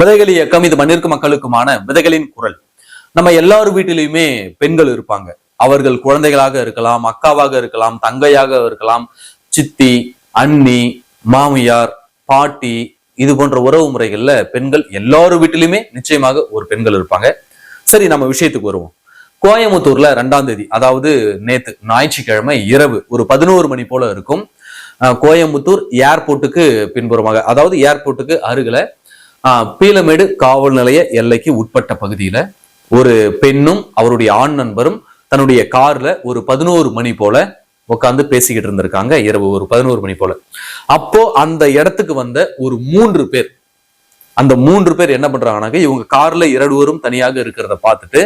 விதைகள் இயக்கம் இது மண்ணிற்கு மக்களுக்குமான விதைகளின் குரல். நம்ம எல்லார் வீட்டிலையுமே பெண்கள் இருப்பாங்க. அவர்கள் குழந்தைகளாக இருக்கலாம் அக்காவாக இருக்கலாம் தங்கையாக இருக்கலாம் சித்தி அண்ணி மாமியார் பாட்டி இது போன்ற உறவு முறைகள்ல பெண்கள் எல்லார் வீட்டிலுமே நிச்சயமாக ஒரு பெண்கள் இருப்பாங்க. சரி நம்ம விஷயத்துக்கு வருவோம். கோயம்புத்தூர்ல ரெண்டாம் தேதி அதாவது நேத்து ஞாயிற்றுக்கிழமை இரவு ஒரு பதினோரு மணி போல இருக்கும். கோயம்புத்தூர் ஏர்போர்ட்டுக்கு பின்புறமாக அதாவது ஏர்போர்ட்டுக்கு அருகில பீலமேடு காவல் நிலைய எல்லைக்கு உட்பட்ட பகுதியில ஒரு பெண்ணும் அவருடைய ஆண் நண்பரும் தன்னுடைய கார்ல ஒரு பதினோரு மணி போல உட்காந்து பேசிக்கிட்டு இருந்திருக்காங்க. இரவு ஒரு பதினோரு மணி போல. அப்போ அந்த இடத்துக்கு வந்த ஒரு மூன்று பேர் அந்த மூன்று பேர் என்ன பண்றாங்கன்னாக்க இவங்க கார்ல இரடுவரும் தனியாக இருக்கிறத பார்த்துட்டு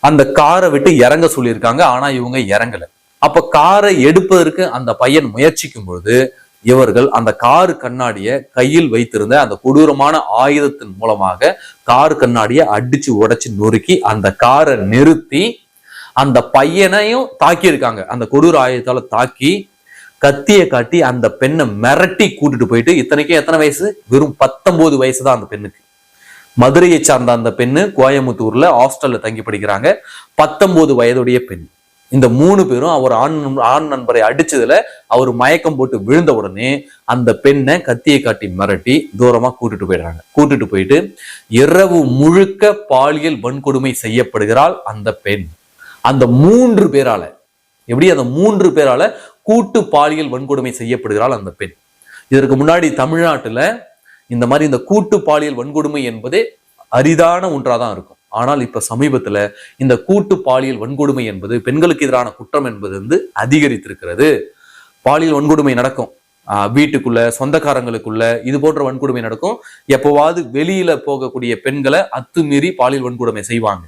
அந்த காரை விட்டு இறங்க சொல்லியிருக்காங்க. ஆனா இவங்க இறங்கல. அப்ப காரை எடுப்பதற்கு அந்த பையன் முயற்சிக்கும் பொழுது இவர்கள் அந்த காரு கண்ணாடியை கையில் வைத்திருந்த அந்த கொடூரமான ஆயுதத்தின் மூலமாக கார் கண்ணாடியை அடிச்சு உடைச்சு நொறுக்கி அந்த காரை நிறுத்தி அந்த பையனையும் தாக்கியிருக்காங்க. அந்த கொடூர ஆயுதத்தால தாக்கி கத்தியை காட்டி அந்த பெண்ணை மிரட்டி கூட்டிட்டு போயிட்டு இத்தனைக்கும் எத்தனை வயசு? வெறும் பத்தொன்பது வயசு தான் அந்த பெண்ணுக்கு. மதுரையை சார்ந்த அந்த பெண்ணு கோயம்புத்தூர்ல ஹாஸ்டல்ல தங்கி படிக்கிறாங்க. பத்தொன்பது வயதுடைய பெண். இந்த மூணு பேரும் அவர் ஆண் ஆண் நண்பரை அடிச்சதுல அவர் மயக்கம் போட்டு விழுந்த உடனே அந்த பெண்ணை கத்தியை காட்டி மிரட்டி தூரமா கூட்டிட்டு போயிடுறாங்க. கூட்டிட்டு போயிட்டு இரவு முழுக்க பாலியல் வன்கொடுமை செய்யப்படுகிறாள் அந்த பெண். அந்த மூன்று பேரால எப்படி அந்த மூன்று பேரால கூட்டு பாலியல் வன்கொடுமை செய்யப்படுகிறாள் அந்த பெண். இதற்கு முன்னாடி தமிழ்நாட்டுல இந்த மாதிரி இந்த கூட்டு பாலியல் வன்கொடுமை என்பது அரிதான ஒன்றாதான் இருக்கும். ஆனால் இப்ப சமீபத்துல இந்த கூட்டு பாலியல் வன்கொடுமை என்பது பெண்களுக்கு எதிரான குற்றம் என்பது வந்து அதிகரித்திருக்கிறது. பாலியல் வன்கொடுமை நடக்கும். ஆஹ் வீட்டுக்குள்ள சொந்தக்காரங்களுக்குள்ள இது போன்ற வன்கொடுமை நடக்கும். எப்போவாவது வெளியில போகக்கூடிய பெண்களை அத்துமீறி பாலியல் வன்கொடுமை செய்வாங்க.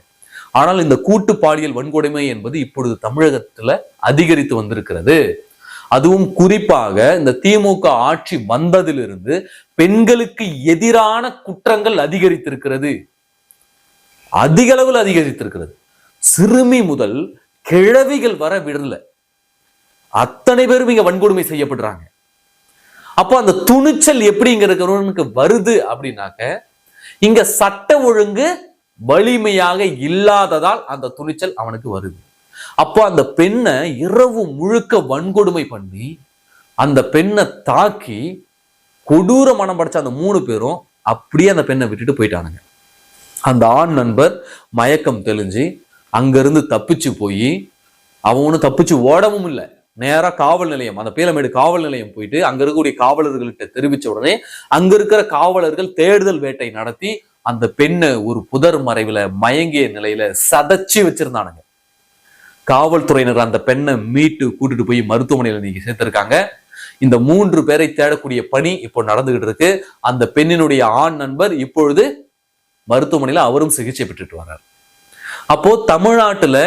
ஆனால் இந்த கூட்டு பாலியல் வன்கொடுமை என்பது இப்பொழுது தமிழகத்துல அதிகரித்து வந்திருக்கிறது. அதுவும் குறிப்பாக இந்த திமுக ஆட்சி வந்ததிலிருந்து பெண்களுக்கு எதிரான குற்றங்கள் அதிகரித்திருக்கிறது. அதிக அளவில் அதிகரித்திருக்கிறது. சிறுமி முதல் கிழவிகள் வர விடல. அத்தனை பேரும் இங்க வன்கொடுமை செய்யப்படுறாங்க. அப்போ அந்த துணிச்சல் எப்படி இங்க இருக்கிறவனுக்கு வருது அப்படின்னாக்க இங்க சட்ட ஒழுங்கு வலிமையாக இல்லாததால் அந்த துணிச்சல் அவனுக்கு வருது. அப்போ அந்த பெண்ணை இரவு முழுக்க வன்கொடுமை பண்ணி அந்த பெண்ணை தாக்கி கொடூர மனம் படைச்ச அந்த மூணு பேரும் அப்படியே அந்த பெண்ணை விட்டுட்டு போயிட்டானுங்க. அந்த ஆண் நண்பர் மயக்கம் தெளிஞ்சு அங்கிருந்து தப்பிச்சு போய் அவன் ஒன்றும் தப்பிச்சு ஓடவும் இல்லை. நேராக காவல் நிலையம் அந்த பீலமேடு காவல் நிலையம் போயிட்டு அங்க இருக்கக்கூடிய காவலர்கள்ட்ட தெரிவிச்ச உடனே அங்க இருக்கிற காவலர்கள் தேடுதல் வேட்டை நடத்தி அந்த பெண்ணை ஒரு புதர் மறைவில் மயங்கிய நிலையில சதைச்சு வச்சிருந்தானுங்க. காவல்துறையினர் அந்த பெண்ணை மீட்டு கூட்டிட்டு போய் மருத்துவமனையில நீங்க சேர்த்திருக்காங்க. இந்த மூன்று பேரை தேடக்கூடிய பணி இப்போ நடந்துகிட்டு இருக்கு. அந்த பெண்ணினுடைய ஆண் நண்பர் இப்பொழுது மருத்துவமனையில் அவரும் சிகிச்சை பெற்றுட்டு வர்றார். அப்போ தமிழ்நாட்டுல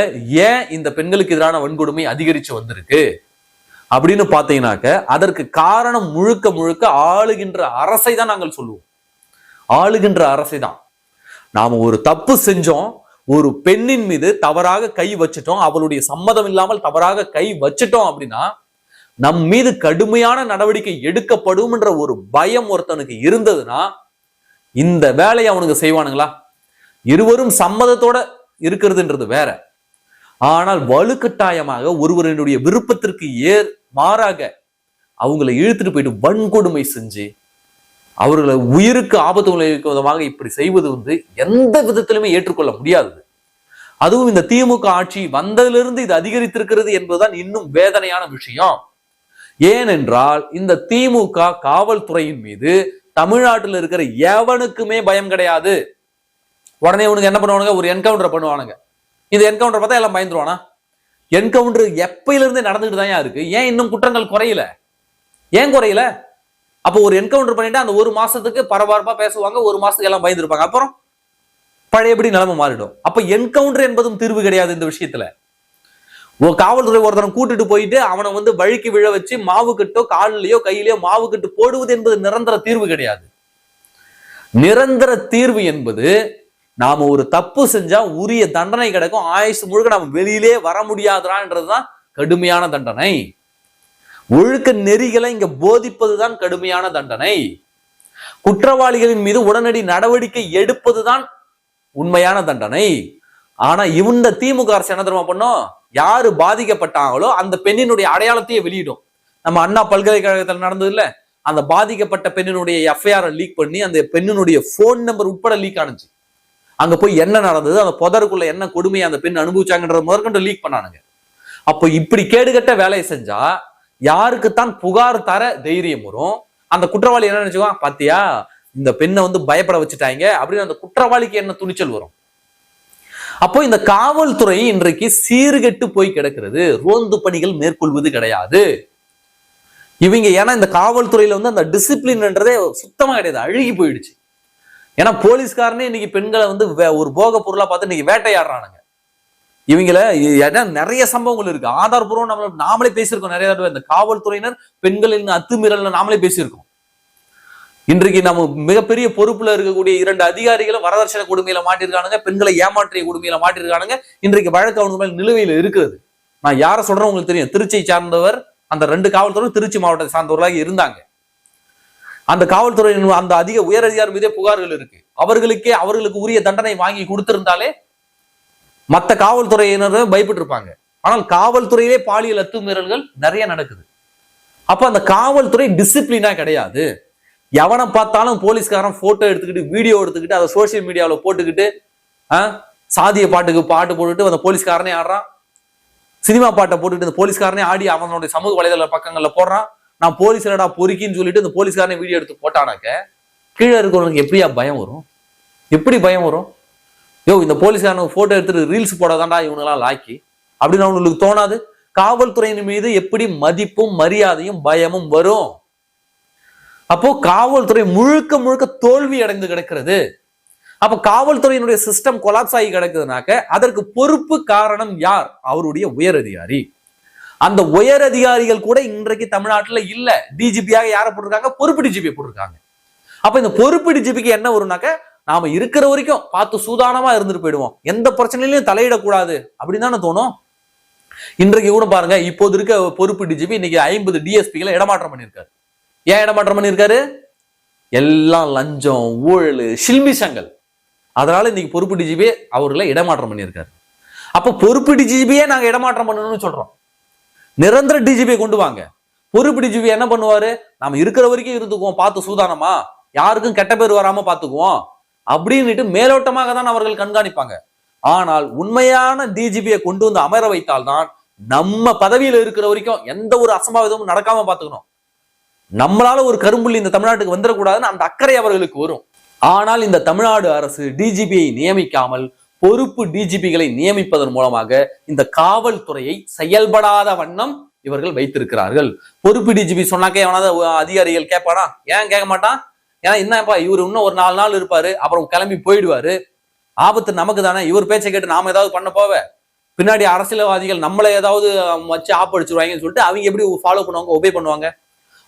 ஏன் இந்த பெண்களுக்கு எதிரான வன்கொடுமை அதிகரிச்சு வந்திருக்கு? அப்படின்னு பார்த்தீங்கன்னாக்க அதற்கு காரணம் முழுக்க முழுக்க ஆளுகின்ற அரசை தான் நாங்கள் சொல்லுவோம். ஆளுகின்ற அரசை தான். நாம ஒரு தப்பு செஞ்சோம் ஒரு பெண்ணின் மீது தவறாக கை வச்சிட்டோம் அவளுடைய சம்மதம் இல்லாமல் தவறாக கை வச்சிட்டோம் அப்படின்னா நம் மீது கடுமையான நடவடிக்கை எடுக்கப்படும் என்ற ஒரு பயம் ஒருத்தனுக்கு இருந்ததுன்னா இந்த வேலையை அவனுங்க செய்வானுங்களா? இருவரும் சம்மதத்தோட இருக்கிறதுன்றது வேற. ஆனால் வலுக்கட்டாயமாக ஒருவரினுடைய விருப்பத்திற்கு ஏர் மாறாக அவங்களை இழுத்துட்டு போயிட்டு வன்கொடுமை செஞ்சு அவர்களை உயிருக்கு ஆபத்து விளைவிக்கும் விதமாக இப்படி செய்வது வந்து எந்த விதத்திலுமே ஏற்றுக்கொள்ள முடியாதது. அதுவும் இந்த திமுக ஆட்சி வந்ததிலிருந்து இது அதிகரித்திருக்கிறது என்பதுதான் இன்னும் வேதனையான விஷயம். ஏனென்றால் இந்த திமுக காவல்துறையின் மீது தமிழ்நாட்டில் இருக்கிற எவனுக்குமே பயம் கிடையாது. உடனே இவனுக்கு என்ன பண்ணுவானுங்க? ஒரு என்கவுண்டர் பண்ணுவானுங்க. இந்த என்கவுண்டர் பார்த்தா எல்லாம் பயந்துருவானா? என்கவுண்டர் எப்பயில இருந்தே நடந்துட்டு தான் இருக்கு. ஏன் இன்னும் குற்றங்கள் குறையல? ஏன் குறையல? அப்போ ஒரு என்கவுண்டர் பண்ணிட்டு அந்த ஒரு மாசத்துக்கு பரபரப்பா பேசுவாங்க. ஒரு மாசத்துக்கு எல்லாம் பயந்துருப்பாங்க. அப்புறம் பழையபடி நிலைமை மாறிடும். அப்ப என்கவுண்டர் என்பதும் தீர்வு கிடையாது இந்த விஷயத்துல. காவல்துறை ஒருத்தனை கூட்டிட்டு போயிட்டு அவனை வந்து வழுக்கி விழ வச்சு மாவு கட்டோ காலிலேயோ கையிலேயோ மாவு கட்டு போடுவது என்பது நிரந்தர தீர்வு கிடையாது. நிரந்தர தீர்வு என்பது நாம ஒரு தப்பு செஞ்சா உரிய தண்டனை கிடைக்கும். ஆயுசு முழுக்க நாம வெளியிலே வர முடியாதுறான்றதுதான் கடுமையான தண்டனை. ஒழுக்க நெறிகளை இங்க போதிப்பதுதான் கடுமையான தண்டனை. குற்றவாளிகளின் மீது உடனடி நடவடிக்கை எடுப்பதுதான் உண்மையான தண்டனை. ஆனா இந்த திமுக அரசு என்ன தெரியுமா பண்ணும்? யாரு பாதிக்கப்பட்டாங்களோ அந்த பெண்ணினுடைய அடையாளத்தையே வெளியிடும். நம்ம அண்ணா பல்கலைக்கழகத்தில் நடந்தது இல்ல அந்த பாதிக்கப்பட்ட பெண்ணினுடைய எஃப்ஐஆர் லீக் பண்ணி அந்த பெண்ணினுடைய போன் நம்பர் உட்பட லீக் ஆனுச்சு. அங்க போய் என்ன நடந்தது அந்த புதருக்குள்ள என்ன கொடுமையை அந்த பெண் அனுபவிச்சாங்கன்றத முதற்கொண்டு லீக் பண்ணானுங்க. அப்போ இப்படி கேடுகட்ட வேலையை செஞ்சா யாருக்குத்தான் புகார் தர தைரியம் வரும்? அந்த குற்றவாளி என்ன நினைச்சுக்கோ பாத்தியா இந்த பெண்ணை வந்து பயப்பட வச்சுட்டாங்க அப்படின்னு அந்த குற்றவாளிக்கு என்ன துணிச்சல் வரும்? அப்போ இந்த காவல்துறை இன்றைக்கு சீர்கெட்டு போய் கிடக்கிறது. ரோந்து பணிகள் மேற்கொள்வது கிடையாது. இவங்க ஏன்னா இந்த காவல்துறையில வந்து அந்த டிசிப்ளின்ன்றதே சுத்தமா கிடையாது. அழுகி போயிடுச்சு. ஏன்னா போலீஸ்காரனே இன்னைக்கு பெண்களை வந்து வே- ஒரு போக பொருளா பார்த்து இன்னைக்கு வேட்டையாடுறானுங்க. இவங்கள ஏன்னா நிறைய சம்பவங்கள் இருக்கு. ஆதாரபூர்வம் நம்ம நாமளே பேசியிருக்கோம். நிறைய தடவை இந்த காவல்துறையினர் பெண்களின் அத்துமீறல் நாமளே பேசியிருக்கோம். இன்றைக்கு நம்ம மிகப்பெரிய பொறுப்புல இருக்கக்கூடிய இரண்டு அதிகாரிகளும் வரதட்சணை கொடுமையில மாட்டிருக்கானுங்க பெண்களை ஏமாற்றிய கொடுமையில மாட்டிருக்கானுங்க. இன்றைக்கு வழக்கு அவங்க மேல் நிலுவையில் இருக்கிறது. நான் யாரை சொல்றேன் உங்களுக்கு தெரியும். திருச்சியை சார்ந்தவர் அந்த ரெண்டு காவல்துறை திருச்சி மாவட்டத்தை சார்ந்தவர்களாக இருந்தாங்க. அந்த காவல்துறை அந்த அதிக உயர் அதிகாரி மீதே புகார்கள் இருக்கு. அவர்களுக்கே அவர்களுக்கு உரிய தண்டனை வாங்கி கொடுத்திருந்தாலே மற்ற காவல்துறையினரும் பயப்பட்டு இருப்பாங்க ஆனால் காவல்துறையிலே பாலியல் அத்துமீறல்கள் நிறைய நடக்குது. அப்ப அந்த காவல்துறை டிசிப்ளினா கிடையாது. எவனை பார்த்தாலும் போலீஸ்காரன் போட்டோ எடுத்துக்கிட்டு வீடியோ எடுத்துக்கிட்டு அதை சோசியல் மீடியாவில் போட்டுக்கிட்டு சாதிய பாட்டுக்கு பாட்டு போட்டுட்டு அந்த போலீஸ்காரனே ஆடுறான். சினிமா பாட்டை போட்டுக்கிட்டு இந்த போலீஸ்காரனே ஆடி அவனுடைய சமூக வலைதள பக்கங்களில் போடுறான். நான் போலீஸ்லடா பொறுக்கின்னு சொல்லிட்டு இந்த போலீஸ்காரனே வீடியோ எடுத்து போட்டானாக்க கீழே இருக்கிறவனுக்கு எப்படியா பயம் வரும்? எப்படி பயம் வரும்? யோ இந்த போலீஸ்காரனுக்கு போட்டோ எடுத்துட்டு ரீல்ஸ் போடாதான்டா இவனுங்களாம் லாக்கி. அப்படின்னு அவனுக்கு தோணாது. காவல்துறையின் மீது எப்படி மதிப்பும் மரியாதையும் பயமும் வரும்? அப்போ காவல்துறை முழுக்க முழுக்க தோல்வி அடைந்து கிடக்கிறது. அப்ப காவல்துறையினுடைய சிஸ்டம் கொலாப்ஸ் ஆகி கிடக்குதுனாக்க அதற்கு பொறுப்பு காரணம் யார்? அவருடைய உயர் அதிகாரி. அந்த உயர் அதிகாரிகள் கூட இன்றைக்கு தமிழ்நாட்டுல இல்ல. டிஜிபியாக யாரை போட்டிருக்காங்க? பொறுப்பு டிஜிபி போட்டிருக்காங்க. அப்ப இந்த பொறுப்பு டிஜிபிக்கு என்ன வரும்னாக்க நாம இருக்கிற வரைக்கும் பார்த்து சூதானமா இருந்துட்டு போயிடுவோம். எந்த பிரச்சனையிலையும் தலையிடக்கூடாது அப்படின்னு தானே தோணும். இன்றைக்கு கூட பாருங்க இப்போது இருக்க பொறுப்பு டிஜிபி இன்னைக்கு ஐம்பது டிஎஸ்பிகளை இடமாற்றம் பண்ணியிருக்காரு. ஏன் இடமாற்றம் பண்ணியிருக்காரு? எல்லாம் லஞ்சம் ஊழல் சில்மிஷங்கள். அதனால இன்னைக்கு பொறுப்பு டிஜிபி அவர்களை இடமாற்றம் பண்ணியிருக்காரு. அப்போ பொறுப்பு டிஜிபியே நாங்கள் இடமாற்றம் பண்ணணும்னு சொல்றோம். நிரந்தர டிஜிபியை கொண்டு வாங்க. பொறுப்பு டிஜிபி என்ன பண்ணுவாரு? நாம இருக்கிற வரைக்கும் இருந்துக்குவோம் பார்த்து சூதானமா? யாருக்கும் கெட்ட பேர் வராம பார்த்துக்குவோம். அப்படின்னுட்டு மேலோட்டமாக தான் அவர்கள் கண்காணிப்பாங்க. ஆனால் உண்மையான டிஜிபியை கொண்டு வந்து அமர வைத்தால்தான் நம்ம பதவியில் இருக்கிற வரைக்கும் எந்த ஒரு அசம்பாவிதமும் நடக்காம பார்த்துக்கணும். நம்மளால ஒரு கரும்புள்ளி இந்த தமிழ்நாட்டுக்கு வந்துடக்கூடாதுன்னு அந்த அக்கறை அவர்களுக்கு வரும். ஆனால் இந்த தமிழ்நாடு அரசு டிஜிபியை நியமிக்காமல் பொறுப்பு டிஜிபிகளை நியமிப்பதன் மூலமாக இந்த காவல்துறையை செயல்படாத வண்ணம் இவர்கள் வைத்திருக்கிறார்கள். பொறுப்பு டிஜிபி சொன்னாக்கே எவனாவது அதிகாரிகள் கேட்பானா ஏன் கேட்க மாட்டான்? ஏன்னா என்னப்பா இவர் இன்னும் ஒரு நாலு நாள் இருப்பாரு அப்புறம் கிளம்பி போயிடுவாரு. ஆபத்து நமக்கு தானே இவர் பேச்சை கேட்டு நாம ஏதாவது பண்ண போவ? பின்னாடி அரசியல்வாதிகள் நம்மளை ஏதாவது வச்சு ஆப்படிச்சிருவாங்கன்னு சொல்லிட்டு அவங்க எப்படி ஃபாலோ பண்ணுவாங்க ஒபே பண்ணுவாங்க?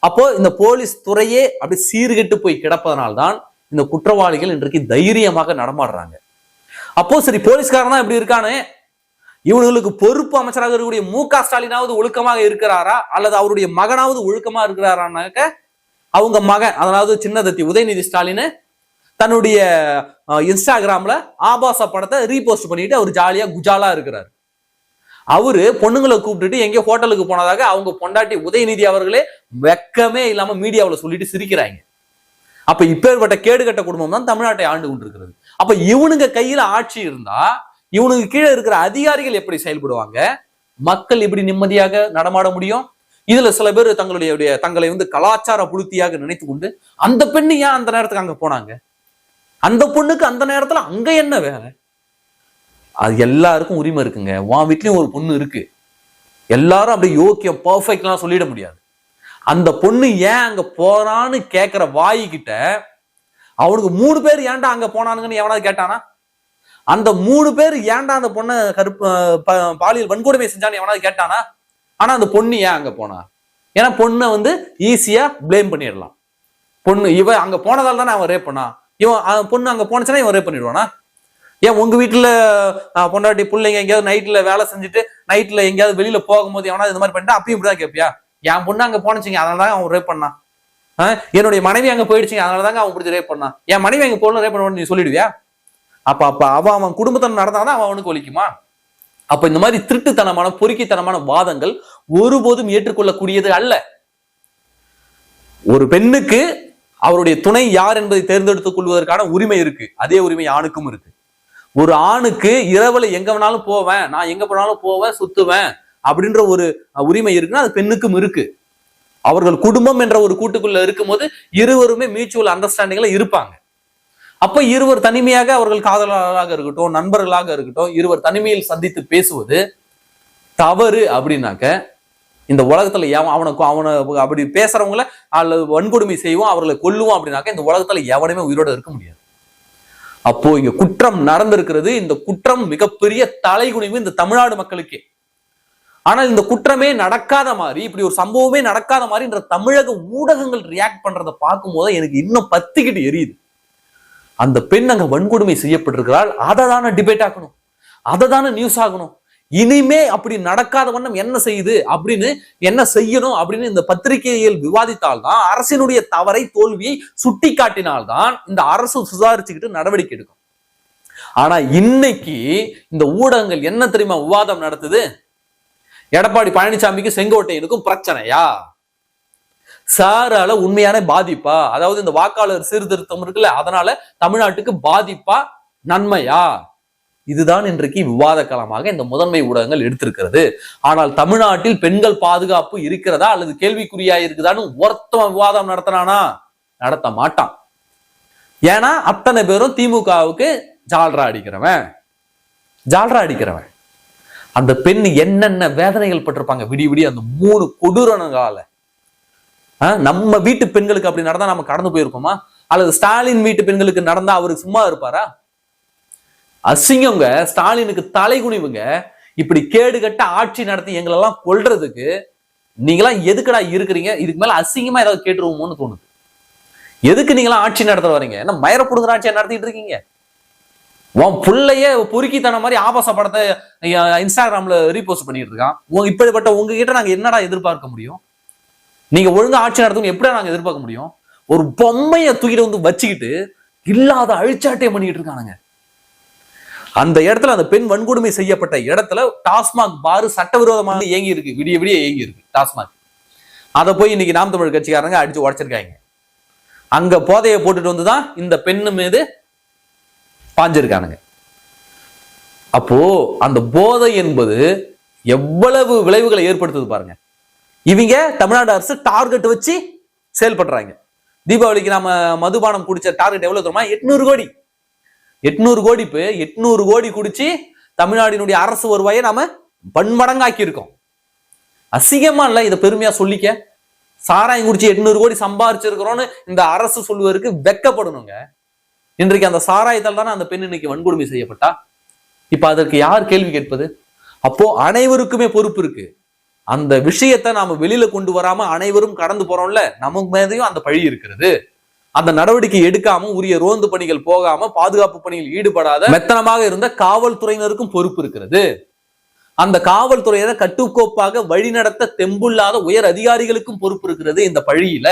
அப்போ இந்த போலீஸ் துறையே அப்படி சீர்கெட்டு போய் கிடப்பதனால்தான் இந்த குற்றவாளிகள் இன்றைக்கு தைரியமாக நடமாடுறாங்க. அப்போ சரி போலீஸ்காரன் தான் இப்படி இருக்கானே? இவனுங்களுக்கு பொறுப்பு அமைச்சராக இருக்கக்கூடிய மு க ஸ்டாலினாவது ஒழுக்கமாக இருக்கிறாரா? அல்லது அவருடைய மகனாவது ஒழுக்கமா இருக்கிறாரானாக்க அவங்க மகன் அதாவது சின்னதத்தி உதயநிதி ஸ்டாலின் தன்னுடைய இன்ஸ்டாகிராம்ல ஆபாச படத்தை ரீபோஸ்ட் பண்ணிட்டு அவர் ஜாலியா குஜாலா இருக்கிறார். அவரு பொண்ணுங்களை கூப்பிட்டுட்டு எங்கேயோ ஹோட்டலுக்கு போனதாக அவங்க பொண்டாட்டி உதயநிதி அவர்களே வெக்கமே இல்லாம மீடியாவில் சொல்லிட்டு சிரிக்கிறாங்க. அப்ப இப்பேற்பட்ட கேடுகட்ட குடும்பம் தான் தமிழ்நாட்டை ஆண்டு கொண்டிருக்கிறது. அப்ப இவனுங்க கையில ஆட்சி இருந்தா இவனுக்கு கீழே இருக்கிற அதிகாரிகள் எப்படி செயல்படுவாங்க? மக்கள் எப்படி நிம்மதியாக நடமாட முடியும்? இதுல சில பேர் தங்களுடைய தங்களை வந்து கலாச்சார புழுத்தியாக நினைத்து கொண்டு அந்த பெண்ணு ஏன் அந்த நேரத்துக்கு அங்க போனாங்க? அந்த பொண்ணுக்கு அந்த நேரத்துல அங்க என்ன வேலை? அது எல்லாருக்கும் உரிமை இருக்குங்க. உன் வீட்லேயும் ஒரு பொண்ணு இருக்கு. எல்லாரும் அப்படியே யோக்கியம் பர்ஃபெக்ட்லாம் சொல்லிட முடியாது. அந்த பொண்ணு ஏன் அங்கே போறான்னு கேட்குற வாய்கிட்ட அவனுக்கு மூணு பேர் ஏன்டா அங்கே போனானுங்கன்னு எவனாவது கேட்டானா? அந்த மூணு பேர் ஏன்டா அந்த பொண்ணை கருப்பு ப- பாலியல் வன்கொடுமை செஞ்சான்னு எவனாவது கேட்டானா? ஆனால் அந்த பொண்ணு ஏன் அங்கே போனா? ஏன்னா பொண்ணை வந்து ஈஸியாக ப்ளேம் பண்ணிடலாம். பொண்ணு இவன் அங்கே போனதால் தானே அவன் ரேப் பண்ணா இவன் பொண்ணு அங்கே போனச்சுன்னா இவன் ரேப் பண்ணிடுவானா? ஏன் உங்க வீட்டுல பொண்டாட்டி பிள்ளைங்க எங்கேயாவது நைட்ல வேலை செஞ்சுட்டு நைட்ல எங்கேயாவது வெளியில போகும்போது எவனா இந்த மாதிரி பண்ணிட்டா அப்பயும் இப்படிதான் கேட்பியா? என் பொண்ணு அங்க போனச்சிங்க அதனால தான் அவன் ரேப் பண்ணான் ஆஹ் என்னுடைய மனைவி அங்க போயிடுச்சுங்க அதனாலதாங்க அவன் பிடிச்சி ரேப் பண்ணான் என் மனைவி அங்க போகல ரேப் பண்ண நீ சொல்லிடுவியா? அப்ப அப்ப அவன் அவன் குடும்பத்தை நடந்தாதான் அவன் அவனுக்கு ஒழிக்குமா? அப்ப இந்த மாதிரி திருட்டுத்தனமான பொறுக்கித்தனமான வாதங்கள் ஒருபோதும் ஏற்றுக்கொள்ளக்கூடியது அல்ல. ஒரு பெண்ணுக்கு அவருடைய துணை யார் என்பதை தேர்ந்தெடுத்துக் கொள்வதற்கான உரிமை இருக்கு. அதே உரிமை ஆணுக்கும் இருக்கு. ஒரு ஆணுக்கு இரவுல எங்க வேணாலும் போவேன் நான் எங்க போனாலும் போவேன் சுத்துவேன் அப்படின்ற ஒரு உரிமை இருக்குன்னா அது பெண்ணுக்கும் இருக்கு. அவர்கள் குடும்பம் என்ற ஒரு கூட்டுக்குள்ள இருக்கும்போது இருவருமே மியூச்சுவல் அண்டர்ஸ்டாண்டிங்ல இருப்பாங்க. அப்ப இருவர் தனிமையாக அவர்கள் காதலர்களாக இருக்கட்டும் நண்பர்களாக இருக்கட்டும் இருவர் தனிமையில் சந்தித்து பேசுவது தவறு அப்படின்னாக்க இந்த உலகத்துல எவன் அவனுக்கு அவனை அப்படி பேசுறவங்கள அல்லது வன்கொடுமை செய்வோம் அவர்களை கொல்லுவோம் அப்படின்னாக்க இந்த உலகத்துல எவனுமே உயிரோட இருக்க முடியாது. அப்போ இங்க குற்றம் நடந்திருக்கிறது. இந்த குற்றம் மிகப்பெரிய தலைகுனிவு இந்த தமிழ்நாடு மக்களுக்கே. ஆனால் இந்த குற்றமே நடக்காத மாதிரி இப்படி ஒரு சம்பவமே நடக்காத மாதிரி இந்த தமிழக ஊடகங்கள் ரியாக்ட் பண்றதை பார்க்கும்போது எனக்கு இன்னும் பத்திக்கிட்டு எரியுது. அந்த பெண் அங்க வன்கொடுமை செய்யப்பட்டிருக்கிறாள். அதை தானே டிபேட் ஆகணும் அதை தானே நியூஸ் ஆகணும். இனிமே அப்படி நடக்காத வண்ணம் என்ன செய்யுது அப்படின்னு என்ன செய்யணும் அப்படின்னு இந்த பத்திரிகையில் விவாதித்தால்தான் அரசினுடைய தவறை தோல்வியை சுட்டி காட்டினால்தான் இந்த அரசு சுதாரிச்சுக்கிட்டு நடவடிக்கை எடுக்கும். ஆனா இன்னைக்கு இந்த ஊடகங்கள் என்ன தெரியுமா விவாதம் நடத்துது? எடப்பாடி பழனிசாமிக்கு செங்கோட்டையனுக்கும் பிரச்சனையா? சாரால உண்மையான பாதிப்பா? அதாவது இந்த வாக்காளர் சீர்திருத்தம் இருக்குல்ல அதனால தமிழ்நாட்டுக்கு பாதிப்பா நன்மையா? இதுதான் இன்றைக்கு விவாத களமாக இந்த முதன்மை ஊடகங்கள் எடுத்திருக்கிறது. ஆனால் தமிழ்நாட்டில் பெண்கள் பாதுகாப்பு இருக்கிறதா? அல்லது கேள்விக்குறியா இருக்குதான்னு ஒருத்தவன் விவாதம் நடத்தினானா? நடத்த மாட்டான். ஏன்னா அத்தனை பேரும் திமுகவுக்கு ஜால்ரா அடிக்கிறவன். ஜால்ரா அடிக்கிறவன். அந்த பெண் என்னென்ன வேதனைகள் பட்டிருப்பாங்க? விடிய விடிய அந்த மூணு கொடூரங்களால. நம்ம வீட்டு பெண்களுக்கு அப்படி நடந்தா நம்ம கடந்து போயிருக்கோமா அல்லது ஸ்டாலின் வீட்டு பெண்களுக்கு நடந்தா அவருக்கு சும்மா இருப்பாரா? அசிங்கங்க. ஸ்டாலினுக்கு தலைகுனிவுங்க. இப்படி கேடுகட்ட ஆட்சி நடத்தி எங்களெல்லாம் கொள்றதுக்கு நீங்களாம் எதுக்குடா இருக்கிறீங்க? இதுக்கு மேல அசிங்கமா ஏதாவது கேட்டுருவோமோன்னு தோணுது. எதுக்கு நீங்களாம் ஆட்சி நடத்த வரீங்க? என்ன மயர புடுங்குற ஆட்சியை நடத்திட்டு இருக்கீங்க? உன் பிள்ளைய பொறுக்கி தன மாதிரி ஆபாச படத்தை இன்ஸ்டாகிராம்ல ரீபோஸ்ட் பண்ணிட்டு இருக்கான். உங்க இப்படிப்பட்ட உங்ககிட்ட நாங்க என்னடா எதிர்பார்க்க முடியும்? நீங்க ஒழுங்கா ஆட்சி நடத்தணும் எப்படியா நாங்க எதிர்பார்க்க முடியும்? ஒரு பொம்மைய தூக்கிட்டு வந்து வச்சுக்கிட்டு இல்லாத அழிச்சாட்டே பண்ணிக்கிட்டு இருக்கானுங்க. அந்த இடத்துல அந்த பெண் வன்கொடுமை செய்யப்பட்ட இடத்துல டாஸ்மாக் பாரு சட்டவிரோதமாக இயங்கி இருக்கு விடிய விடிய இயங்கி இருக்கு டாஸ்மாக். அதை போய் இன்னைக்கு நாம் தமிழ் கட்சிக்காரங்க அடிச்சு உடைச்சிருக்காங்க. அங்க போதையை போட்டுட்டு வந்துதான் இந்த பெண்ணு மீது பாஞ்சிருக்கானுங்க. அப்போ அந்த போதை என்பது எவ்வளவு விளைவுகளை ஏற்படுத்துது பாருங்க. இவங்க தமிழ்நாடு அரசு டார்கெட் வச்சு செயல்படுறாங்க. தீபாவளிக்கு நாம மதுபானம் குடிச்ச டார்கெட் எவ்வளவு தருமா எட்நூறு கோடி. எட்நூறு கோடி இப்போ எட்நூறு கோடி குடிச்சு தமிழ்நாடினுடைய அரசு வருவாயை நாம பன்மடங்காக்கி இருக்கோம் அசிங்கமா இல்லை இதை பெருமையா சொல்லிக்க? சாராயம் குடிச்சு எட்நூறு கோடி சம்பாரிச்சிருக்கிறோம்னு இந்த அரசு சொல்வதற்கு வெக்கப்படணுங்க இன்றைக்கு அந்த சாராயத்தால் தானே அந்த பெண் இன்னைக்கு வன்கொடுமை செய்யப்பட்டா? இப்ப அதற்கு யார் கேள்வி கேட்பது? அப்போ அனைவருக்குமே பொறுப்பு இருக்கு. அந்த விஷயத்தை நாம வெளியில கொண்டு வராம அனைவரும் கடந்து போறோம்ல நமக்கு மேதையும் அந்த பழி இருக்கிறது. அந்த நடவடிக்கை எடுக்காம உரிய ரோந்து பணிகள் போகாம பாதுகாப்பு பணியில் ஈடுபடாத மெத்தனமாக இருந்த காவல்துறையினருக்கும் பொறுப்பு இருக்கிறது. அந்த காவல்துறையினரை கட்டுக்கோப்பாக வழிநடத்த தெம்புள்ளாத உயர் அதிகாரிகளுக்கும் பொறுப்பு இருக்கிறது இந்த பழியில.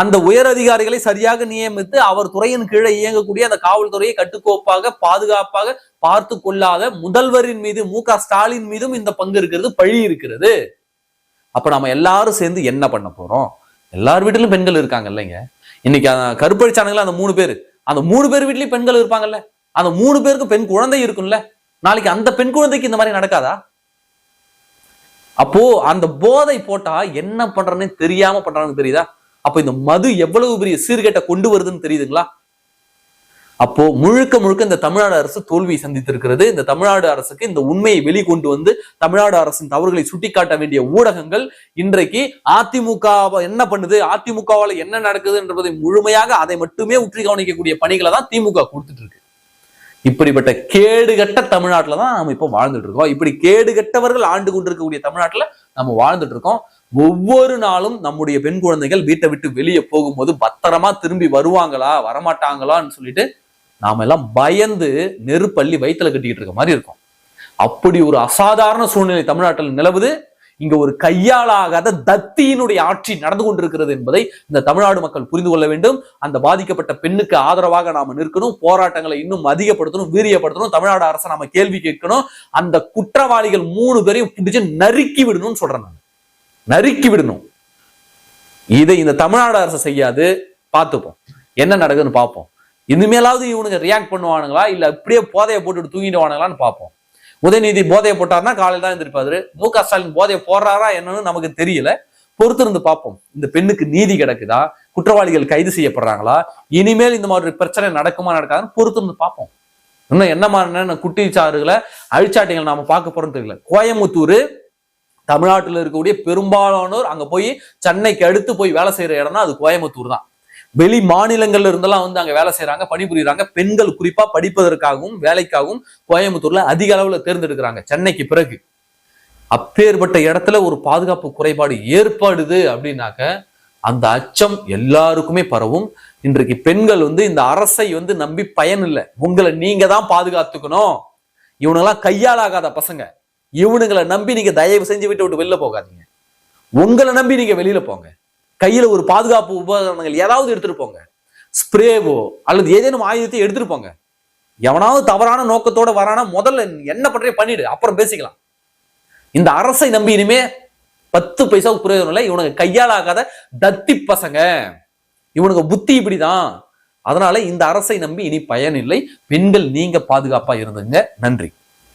அந்த உயர் அதிகாரிகளை சரியாக நியமித்து அவர் துறையின் கீழே இயங்கக்கூடிய அந்த காவல்துறையை கட்டுக்கோப்பாக பாதுகாப்பாக பார்த்து கொள்ளாத முதல்வரின் மீது மு ஸ்டாலின் மீதும் இந்த பங்கு இருக்கிறது பழி இருக்கிறது. அப்ப நம்ம எல்லாரும் சேர்ந்து என்ன பண்ண போறோம்? எல்லார் வீட்டிலும் பெண்கள் இருக்காங்க இல்லைங்க? இன்னைக்கு அந்த கருப்பழிச்சானுங்கள அந்த மூணு பேர். அந்த மூணு பேர் வீட்லயும் பெண்கள் இருப்பாங்கல்ல. அந்த மூணு பேருக்கு பெண் குழந்தை இருக்கும்ல. நாளைக்கு அந்த பெண் குழந்தைக்கு இந்த மாதிரி நடக்காதா? அப்போ அந்த போதை போட்டா என்ன பண்றேன்னு தெரியாம பண்றாங்கன்னு தெரியுதா? அப்ப இந்த மது எவ்வளவு பெரிய சீர்கேட்டை கொண்டு வருதுன்னு தெரியுதுங்களா? அப்போ முழுக்க முழுக்க இந்த தமிழ்நாடு அரசு தோல்வி சந்தித்திருக்கிறது. இந்த தமிழ்நாடு அரசுக்கு இந்த உண்மையை வெளிக்கொண்டு வந்து தமிழ்நாடு அரசின் தவறுகளை சுட்டிக்காட்ட வேண்டிய ஊடகங்கள் இன்றைக்கு அதிமுக என்ன பண்ணுது? அதிமுகவால என்ன நடக்குது என்பதை முழுமையாக அதை மட்டுமே உற்றி கவனிக்கக்கூடிய பணிகளை தான் திமுக கொடுத்துட்டு இருக்கு இப்படிப்பட்ட கேடுகட்ட தமிழ்நாட்டில் தான் நம்ம இப்போ வாழ்ந்துட்டு இருக்கோம் இப்படி கேடுகட்டவர்கள் ஆண்டு கொண்டிருக்கக்கூடிய தமிழ்நாட்டில் நம்ம வாழ்ந்துட்டு இருக்கோம் ஒவ்வொரு நாளும் நம்முடைய பெண் குழந்தைகள் வீட்டை விட்டு வெளியே போகும்போது பத்திரமா திரும்பி வருவாங்களா வரமாட்டாங்களான்னு சொல்லிட்டு நாம எல்லாம் பயந்து நெருப்பள்ளி வயிற்றுல கட்டிக்கிட்டு இருக்க மாதிரி இருக்கும். அப்படி ஒரு அசாதாரண சூழ்நிலை தமிழ்நாட்டில் நிலவுது. இங்க ஒரு கையாளாகாத தத்தியினுடைய ஆட்சி நடந்து கொண்டிருக்கிறது என்பதை இந்த தமிழ்நாடு மக்கள் புரிந்து கொள்ள வேண்டும். அந்த பாதிக்கப்பட்ட பெண்ணுக்கு ஆதரவாக நாம நிற்கணும். போராட்டங்களை இன்னும் அதிகப்படுத்தணும் வீரியப்படுத்தணும். தமிழ்நாடு அரசை நாம கேள்வி கேட்கணும். அந்த குற்றவாளிகள் மூணு பேரையும் பிடிச்சு நறுக்கி விடணும்னு சொல்றேன் நான். நறுக்கி விடணும். இதை இந்த தமிழ்நாடு அரசு செய்யாது. பார்த்துப்போம். என்ன நடக்குதுன்னு பார்ப்போம். இனிமேலாவது இவனுங்க ரியாக்ட் பண்ணுவானுங்களா? இல்லை அப்படியே போதையை போட்டுட்டு தூங்கிடுவானுங்களான்னு பார்ப்போம். உதயநிதி போதையை போட்டாருன்னா காலையில் தான் இருந்திருப்பாரு மு க ஸ்டாலின் போதையை போடுறாரா என்னன்னு நமக்கு தெரியல. பொறுத்திருந்து பார்ப்போம். இந்த பெண்ணுக்கு நீதி கிடக்குதா? குற்றவாளிகள் கைது செய்யப்படுறாங்களா? இனிமேல் இந்த மாதிரி பிரச்சனை நடக்குமா நடக்காதுன்னு பொறுத்திருந்து பார்ப்போம். இன்னும் என்ன மாதிரி குட்டிச்சாறுகளை அழிச்சாட்டிகள் நாம பார்க்க போறோம்னு தெரியல. கோயம்புத்தூர் தமிழ்நாட்டில் இருக்கக்கூடிய பெரும்பாலானோர் அங்க போய் சென்னைக்கு அடுத்து போய் வேலை செய்யற இடம்னா அது கோயம்புத்தூர் தான். வெளி மாநிலங்கள்ல இருந்தெல்லாம் வந்து அங்க வேலை செய்யறாங்க பணிபுரியுறாங்க. பெண்கள் குறிப்பா படிப்பதற்காகவும் வேலைக்காகவும் கோயம்புத்தூர்ல அதிக அளவுல தேர்ந்தெடுக்கிறாங்க சென்னைக்கு பிறகு. அப்பேற்பட்ட இடத்துல ஒரு பாதுகாப்பு குறைபாடு ஏற்படுது அப்படின்னாக்க அந்த அச்சம் எல்லாருக்குமே பரவும். இன்றைக்கு பெண்கள் வந்து இந்த அரசை வந்து நம்பி பயன் இல்லை. உங்களை நீங்க தான் பாதுகாத்துக்கணும். இவனெல்லாம் கையாளாகாத பசங்க. இவனுங்களை நம்பி நீங்க தயவு செஞ்சு விட்டு விட்டு வெளில போகாதீங்க. உங்களை நம்பி நீங்க வெளியில போங்க. கையில் ஒரு பாதுகாப்பு உபகரணங்கள் ஏதாவது எடுத்துகிட்டு போங்க. ஸ்ப்ரேவோ அல்லது ஏதேனும் ஆயுதத்தை எடுத்துகிட்டு போங்க. எவனாவது தவறான நோக்கத்தோட வரானா முதல்ல என்ன பண்ணுறே பண்ணிடு அப்புறம் பேசிக்கலாம். இந்த அரசை நம்பி இனிமே பத்து பைசாவுக்கு பிரயோஜனம் இல்லை. இவனுக்கு கையாளாகாத தத்தி பசங்க. இவனுக்கு புத்தி இப்படிதான். அதனால இந்த அரசை நம்பி இனி பயன் இல்லை பெண்கள் நீங்க பாதுகாப்பா இருந்துங்க. நன்றி.